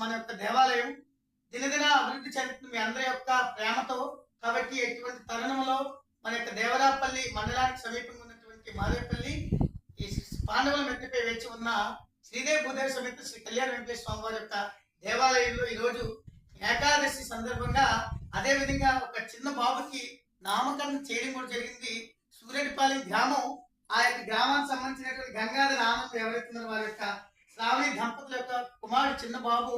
మన యొక్క దేవాలయం దినదిన అభివృద్ధి చెందుతుంది మీ అందరి యొక్క ప్రేమతో. కాబట్టి ఎటువంటి తరుణంలో మన యొక్క దేవరాపల్లి మండలానికి సమీపంగా ఉన్నటువంటి మాదేపల్లి ఈ పాండవుల మెట్టిపై వేచి ఉన్న శ్రీదేవి భూదేవి సమేత శ్రీ కళ్యాణ వెంకటేశ్వర స్వామి వారి యొక్క దేవాలయంలో ఈ రోజు ఏకాదశి సందర్భంగా అదే విధంగా ఒక చిన్న బాబుకి నామకరణం చేయడం కూడా జరిగింది. సూర్యడిపాలెం గ్రామం ఆ యొక్క గ్రామానికి సంబంధించినటువంటి గంగాధర నామం ఎవరైతే వారి యొక్క శ్రావణి దంపతుల యొక్క కుమారుడు చిన్న బాబు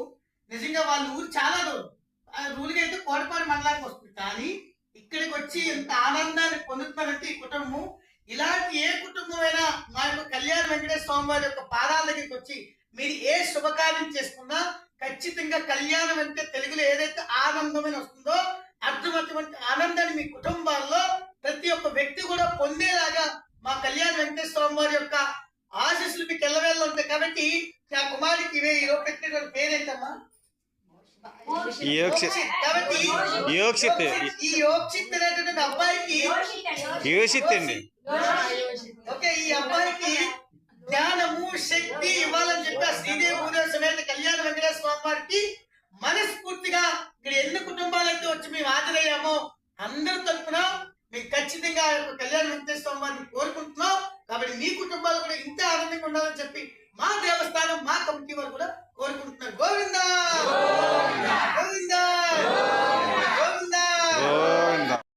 నిజంగా వాళ్ళ ఊరు చాలా దూరం. ఆ అయితే కోటపాడు మండలానికి వస్తుంది. కానీ ఇక్కడికి వచ్చి ఎంత ఆనందాన్ని పొందుతున్నారంటే ఈ కుటుంబం ఇలాంటి ఏ కుటుంబమైనా మా యొక్క కళ్యాణ వెంకటేశ్వర స్వామి వారి యొక్క పాదాల దగ్గరికి వచ్చి మీరు ఏ శుభకార్యం చేసుకున్నా ఖచ్చితంగా కళ్యాణం అంటే తెలుగులో ఏదైతే ఆనందమైన వస్తుందో అర్థమైనటువంటి ఆనందాన్ని మీ కుటుంబాల్లో ప్రతి ఒక్క వ్యక్తి కూడా పొందేలాగా మా కళ్యాణ వెంకటేశ్వర స్వామి వారి యొక్క కాబట్టి నా కుమారుడికి ఇవే ఈరోజు పెట్టినటువంటి పేరేంటమ్మా యోక్షిత్. ఈ యోక్షిత్. అనేటువంటి అబ్బాయికి యోషిత్ అండి. ఓకే ఈ అబ్బాయికి జ్ఞానము శక్తి ఇవ్వాలని చెప్పి ఆ శ్రీదేవి భూదేవి సమేత కళ్యాణ వెంకటేశ్వర స్వామి వారికి మనస్ఫూర్తిగా ఇక్కడ ఎన్ని కుటుంబాలైతే వచ్చి మేము హాజరయ్యామో అందరి తరఫున మీకు ఖచ్చితంగా కళ్యాణ వెంకటేశ్వర స్వామి వారిని కోరుకుంటున్నాం. కాబట్టి మీ కుటుంబాలు కూడా ఇంత ఆనందంగా ఉండాలని చెప్పి